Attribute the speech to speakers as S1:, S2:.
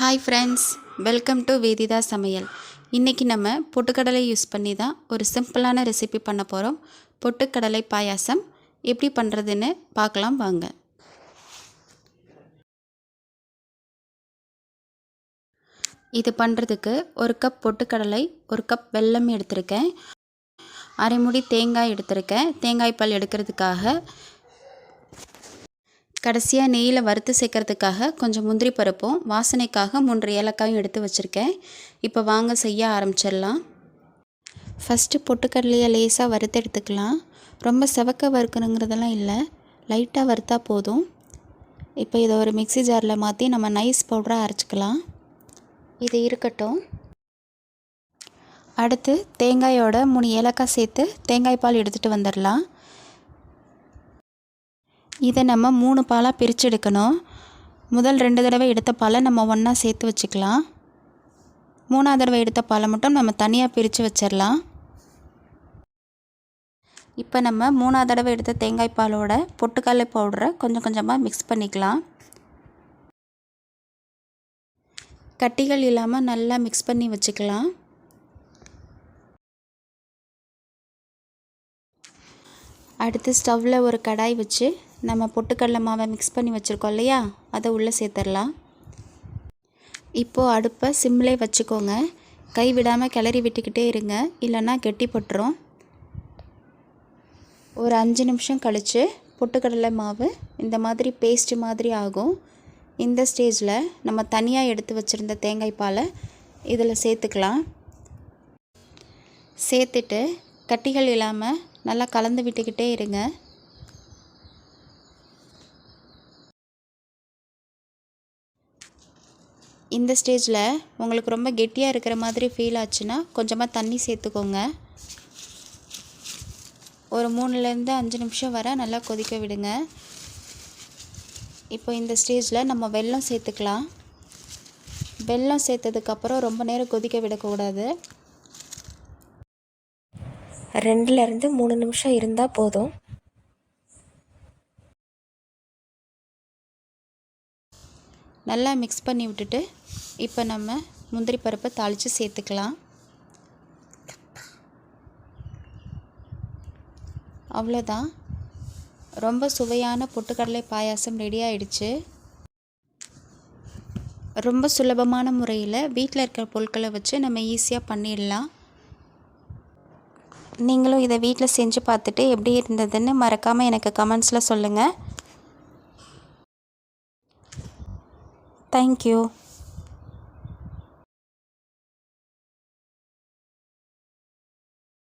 S1: Hi friends welcome to Vedhitha சமையல் இன்றைக்கி நம்ம பொட்டுக்கடலை யூஸ் பண்ணி தான் ஒரு சிம்பிளான ரெசிபி பண்ண போகிறோம் பொட்டுக்கடலை பாயாசம் எப்படி பண்ணுறதுன்னு பார்க்கலாம் வாங்க. இது பண்ணுறதுக்கு ஒரு கப் பொட்டுக்கடலை ஒரு கப் வெல்லம் எடுத்திருக்கேன். அரைமுடி தேங்காய் எடுத்திருக்கேன். தேங்காய் பால் எடுக்கிறதுக்காக கடைசியாக நெய்யில் வறுத்து சேர்க்கறதுக்காக கொஞ்சம் முந்திரி பருப்பும் வாசனைக்காக மூன்று ஏலக்காயும் எடுத்து வச்சுருக்கேன். இப்போ வாங்க செய்ய ஆரம்பிச்சிடலாம். ஃபஸ்ட்டு பொட்டுக்கடலையை லேசாக வறுத்து எடுத்துக்கலாம். ரொம்ப செவக்க வறுக்கணுங்கிறதெல்லாம் இல்லை. லைட்டாக வறுத்தா போதும். இப்போ இதை ஒரு மிக்ஸி ஜாரில் மாற்றி நம்ம நைஸ் பவுடராக அரைச்சிக்கலாம். இது இருக்கட்டும். அடுத்து தேங்காயோட மூணு ஏலக்காய் சேர்த்து தேங்காய் பால் எடுத்துகிட்டு வந்துடலாம். இதை நம்ம மூணு பாலாக பிரித்து எடுக்கணும் முதல் ரெண்டு தடவை எடுத்த பாலை நம்ம ஒன்றா சேர்த்து வச்சுக்கலாம். மூணாவது தடவை எடுத்த பாலை மட்டும் நம்ம தனியாக பிரித்து வச்சிடலாம். இப்போ நம்ம மூணாவது தடவை எடுத்த தேங்காய் பாலோட பொட்டுக்கடலை பவுடரை கொஞ்சம் கொஞ்சமாக மிக்ஸ் பண்ணிக்கலாம். கட்டிகள் இல்லாமல் நல்லா மிக்ஸ் பண்ணி வச்சுக்கலாம். அடுத்து ஸ்டவ்வில் ஒரு கடாய் வச்சு நம்ம பொட்டுக்கடலை மாவை மிக்ஸ் பண்ணி வச்சுருக்கோம் இல்லையா? அதை உள்ளே சேர்த்துடலாம். இப்போது அடுப்பை சிம்லே வச்சுக்கோங்க. கை விடாமல் கிளறி விட்டுக்கிட்டே இருங்க. இல்லைன்னா கெட்டிப்பட்டுரும் ஒரு அஞ்சு நிமிஷம் கழித்து பொட்டுக்கடலை மாவு இந்த மாதிரி பேஸ்ட் மாதிரி ஆகும். இந்த ஸ்டேஜில் நம்ம தனியாக எடுத்து வச்சுருந்த தேங்காய் பாலை இதில் சேர்த்துக்கலாம். சேர்த்துட்டு கட்டிகள் இல்லாமல் நல்லா கலந்து விட்டுக்கிட்டே இருங்க. இந்த ஸ்டேஜில் உங்களுக்கு ரொம்ப கெட்டியாக இருக்கிற மாதிரி ஃபீல் ஆச்சுன்னா கொஞ்சமாக தண்ணி சேர்த்துக்கோங்க. ஒரு மூணுலேருந்து அஞ்சு நிமிஷம் வர நல்லா கொதிக்க விடுங்க. இப்போ இந்த ஸ்டேஜில் நம்ம வெல்லம் சேர்த்துக்கலாம். வெல்லம் சேர்த்ததுக்கப்புறம் ரொம்ப நேரம் கொதிக்க விடக்கூடாது.
S2: ரெண்டுலேருந்து மூணு நிமிஷம் இருந்தால் போதும்.
S1: நல்லா மிக்ஸ் பண்ணி விட்டுட்டு இப்போ நம்ம முந்திரி பருப்பை தாளித்து சேர்த்துக்கலாம். அவ்வளோதான். ரொம்ப சுவையான பொட்டுக்கடலை பாயாசம் ரெடி ஆயிடுச்சு. ரொம்ப சுலபமான முறையில் வீட்டில் இருக்கிற பொருட்களை வச்சு நம்ம ஈஸியாக பண்ணிடலாம். நீங்களும் இதை வீட்டில் செஞ்சு பார்த்துட்டு எப்படி இருந்ததுன்னு மறக்காமல் எனக்கு கமெண்ட்ஸில் சொல்லுங்கள் தேங்க்யூ